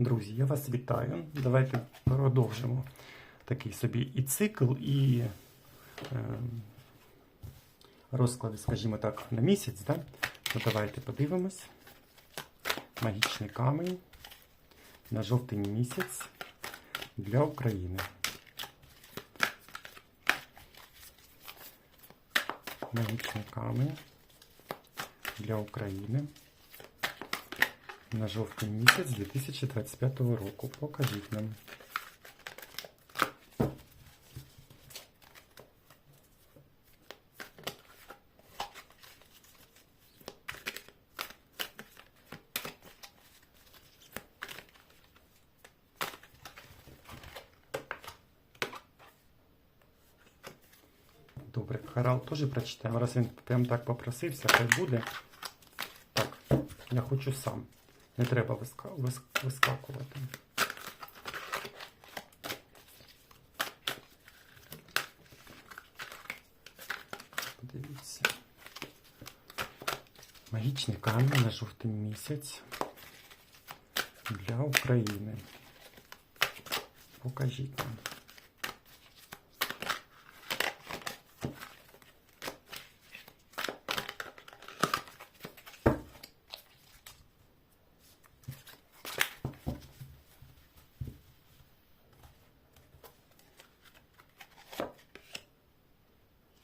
Друзі, я вас вітаю. Давайте продовжимо такий собі і цикл, і е, розклади, скажімо так, на місяць. Да? Ну, давайте подивимось. Магічний камінь на жовтень місяць для України. Магічний камінь для України на жовтень місяць 2025 року. Покажіть нам. Добре, Харал теж прочитаємо. Раз він прям так попросився, хай буде. Так, я хочу сам. Не треба виска... вискакувати. Подивіться. Магічний камінь на жовтий місяць для України. Покажіть нам.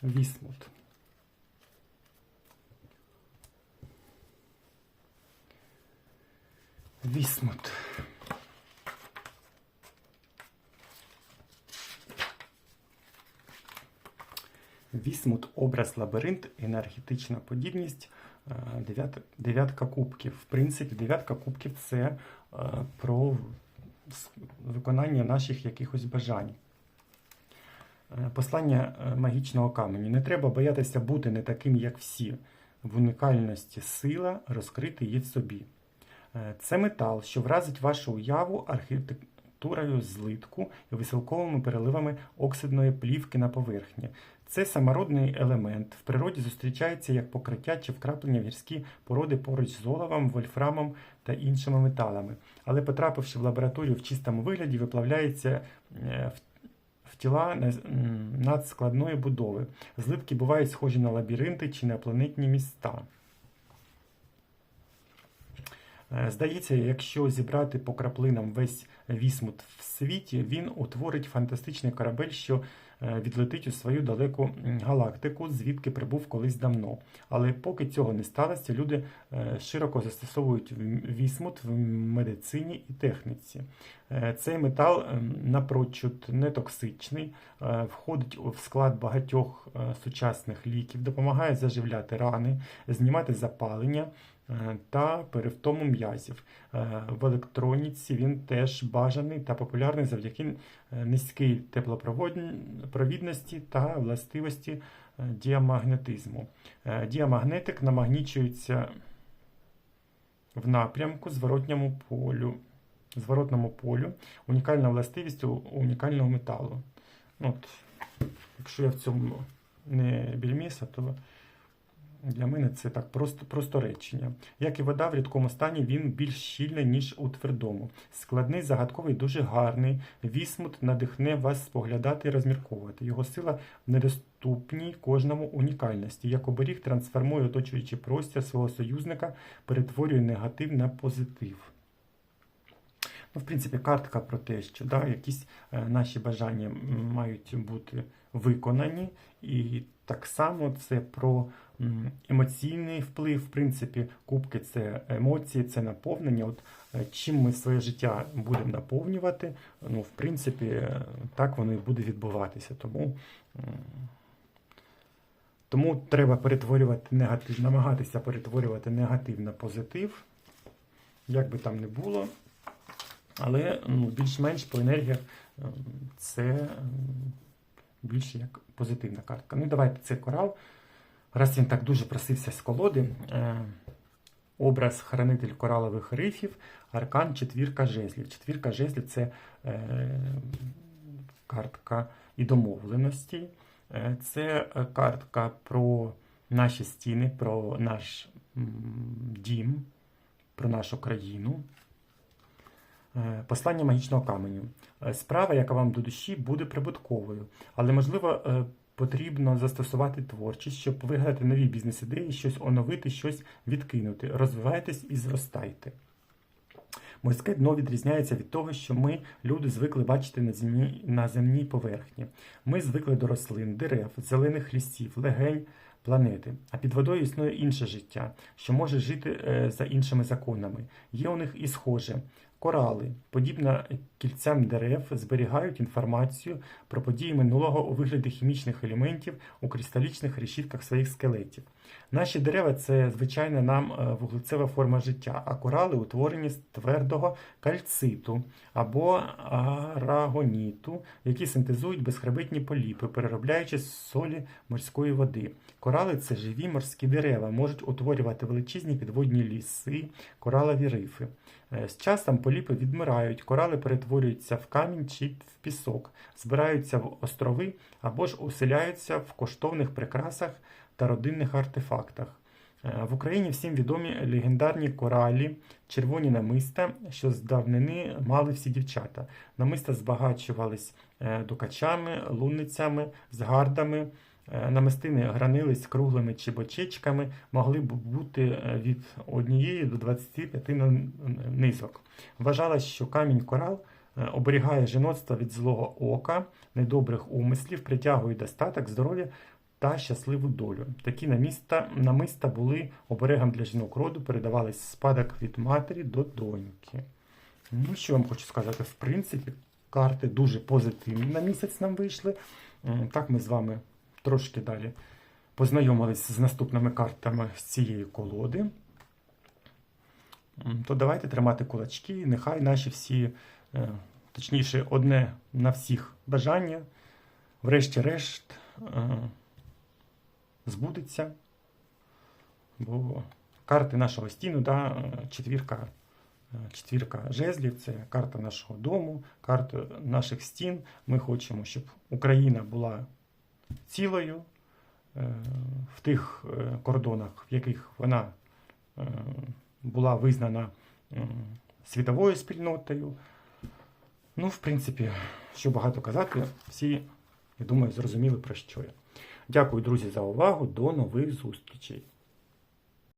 Вісмут. Вісмут. Вісмут, образ лабіринт, енергетична подібність, е, дев'ят- дев'ятка кубків. В принципі, дев'ятка кубків це е, про виконання наших якихось бажань. Е, Послання е, магічного каменю. Не треба боятися бути не таким, як всі. В унікальності сила розкрити її в собі. Е, Це метал, що вразить вашу уяву архітектурою злитку і веселковими переливами оксидної плівки на поверхні. Це самородний елемент. В природі зустрічається як покриття чи вкраплення в гірські породи поруч з оловом, вольфрамом та іншими металами. Але потрапивши в лабораторію в чистому вигляді, виплавляється в тіла надскладної будови. Злитки бувають схожі на лабіринти чи на планетні міста. Е, Здається, якщо зібрати по краплинам весь вісмут в світі, він утворить фантастичний корабель, що відлетить у свою далеку галактику, звідки прибув колись давно. Але поки цього не сталося, люди е, широко застосовують вісмут в медицині і техніці. Е, Цей метал ем, напрочуд нетоксичний, е, входить в склад багатьох е, сучасних ліків, допомагає заживляти рани, знімати запалення е, та перевтому м'язів. Е, В електроніці він теж бажаний та популярний завдяки е, низькій теплопровідності та властивості е, діамагнетизму. Е, Діамагнетик намагнічується в напрямку зворотньому полю зворотному полю, унікальна властивість у унікального металу. Ну, От, якщо я в цьому не більміса, то для мене це так просто, просто речення. Як і вода в рідкому стані, він більш щільний, ніж у твердому. Складний, загадковий, дуже гарний. Вісмут надихне вас споглядати і розмірковувати. Його сила недоступній кожному унікальності. Як оберіг трансформує оточуючий простір свого союзника, перетворює негатив на позитив. Ну, в принципі, картка про те, що да, якісь е, наші бажання мають бути виконані, і так само це про емоційний вплив. В принципі, кубки це емоції, це наповнення. От е, чим ми своє життя будемо наповнювати, ну, в принципі, е, так воно і буде відбуватися. Тому, тому треба перетворювати негатив, намагатися перетворювати негатив на позитив, як би там не було. Але ну, більш-менш по енергіях ем, це ем, більше як позитивна картка. Ну давайте цей корал. Раз він так дуже просився з колоди. Е, образ хранитель коралових рифів, аркан четвірка жезлів. Четвірка жезлів це картка і домовленості. Е, це картка про наші стіни, про наш дім, про нашу країну. Е, Послання магічного каменю. Е, Справа, яка вам до душі, буде прибутковою, але можливо е, потрібно застосувати творчість, щоб вигадати нові бізнес-ідеї, щось оновити, щось відкинути. Розвивайтесь і зростайте. Морське дно відрізняється від того, що ми, люди, звикли бачити на земній, на земній поверхні. Ми звикли до рослин, дерев, зелених лісів, легень планети. А під водою існує інше життя, що може жити за іншими законами. Є у них і схоже. Корали, подібно кільцям дерев, зберігають інформацію про події минулого у вигляді хімічних елементів у кристалічних решітках своїх скелетів. Наші дерева це звичайна нам е, вуглецева форма життя, а корали утворені з твердого кальциту або арагоніту, які синтезують безхребетні поліпи, переробляючи з солі морської води. Корали це живі морські дерева, можуть утворювати величезні підводні ліси, коралові рифи. Е, З часом поліпи відмирають, корали перетворюються в камінь чи в пісок, збираються в острови або ж оселяються в коштовних прикрасах та родинних артефактах. Е, В Україні всім відомі легендарні коралі, червоні намиста, що з давнини мали всі дівчата. Намиста збагачувались е, дукачами, лунницями, згардами. Е, Намистини гранились круглими чи бочечками, могли б бути е, від однієї до 25 низок. Вважалось, що камінь корал е, оберігає жіноцтво від злого ока, недобрих умислів, притягує достаток, здоров'я та щасливу долю. Такі наміста, намиста були оберегом для жінок роду, передавались спадок від матері до доньки. Ну, що вам хочу сказати, в принципі, карти дуже позитивні на місяць нам вийшли. Так ми з вами трошки далі познайомились з наступними картами з цієї колоди. То давайте тримати кулачки, нехай наші всі, е, точніше, одне на всіх бажання, врешті-решт, е, збудеться. Бо карти нашого стіну, да, е, четвірка, четвірка жезлів це карта нашого дому, карта наших стін. Ми хочемо, щоб Україна була цілою е, в тих е, кордонах, в яких вона е, була визнана світовою спільнотою. Ну, в принципі, що багато казати, всі, я думаю, зрозуміли про що я. Дякую, друзі, за увагу. До нових зустрічей.